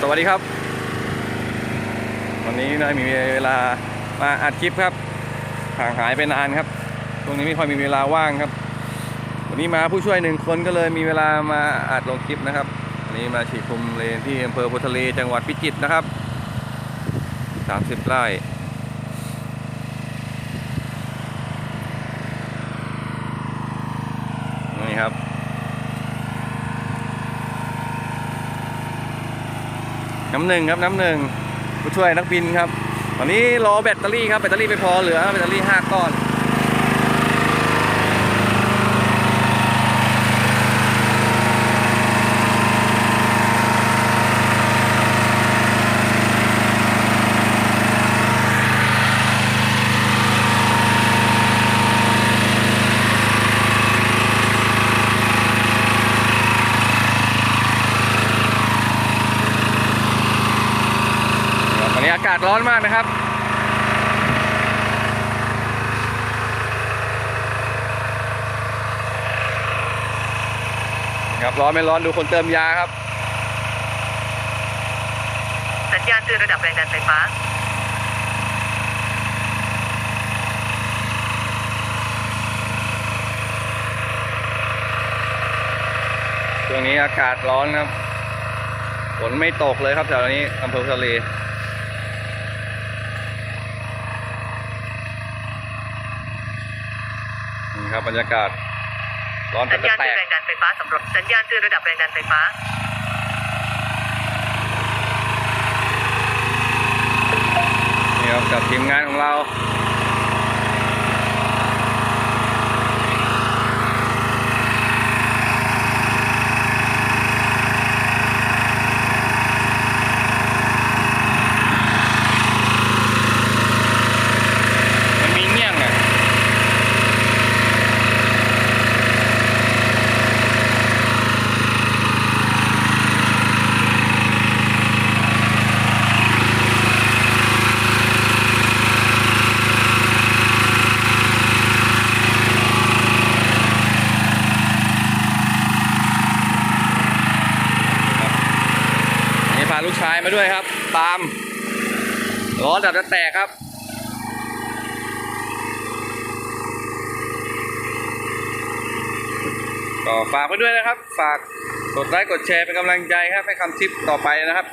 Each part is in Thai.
สวัสดีครับ วันนี้นายมีเวลามาอัดคลิปครับห่างหายไปนานครับตรงนี้ไม่ค่อยมีเวลาว่างครับ วันนี้มาผู้ช่วยหนึ่งคนก็เลยมีเวลามาอัดลงคลิปนะครับวันนี้มาฉีดพรมเลนที่อำเภอโพธิ์ทะเลจังหวัดพิจิตรนะครับ 30ไร่ นี่ครับ น้ำหนึ่งครับน้ำหนึ่งผู้ช่วยนักบินครับ ตอนนี้รอแบตเตอรี่ครับแบตเตอรี่ไม่พอเหลือแบตเตอรี่ห้าก้อน ต อนนี้อากาศร้อนมากนะครับ ครับร้อนไม่ร้อนดูคนเติมยาครับ สัญญาณเตือนระดับแรงดันไฟฟ้าช่วงนี้อากาศร้อนครับ ฝนไม่ตกเลยครับแถวนี้อำเภอทะเล นี่ครับบรรยากาศร้อนสัจะญญาณแตเตือนกแรงดันไฟฟ้าสำรวจสัญญาณเตือนระดับแรงดันไฟฟ้านี่ครับกับทีมงานของเรา มันมีเงี้ยงอะ นี่พา ลูกชายมาด้วยครับ ตามร้อดับจะแตกครับ ก็ฝากไปด้วยนะครับ ฝากกดไลค์กดแชร์เป็นกำลังใจครับให้คำทิปต่อไปนะครับ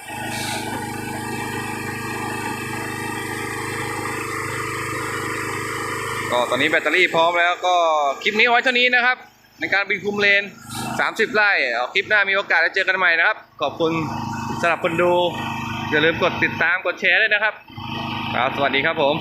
ก็ตอนนี้แบตเตอรี่พร้อมแล้วก็คลิปนี้ไว้เท่านี้นะครับ ในการบินคุมเลน 30 ไร่เอาคลิปหน้ามีโอกาสจะเจอกันใหม่นะครับ ขอบคุณ สำหรับคนดู อย่าลืมกดติดตามกดแชร์ด้วยนะครับครับสวัสดีครับผม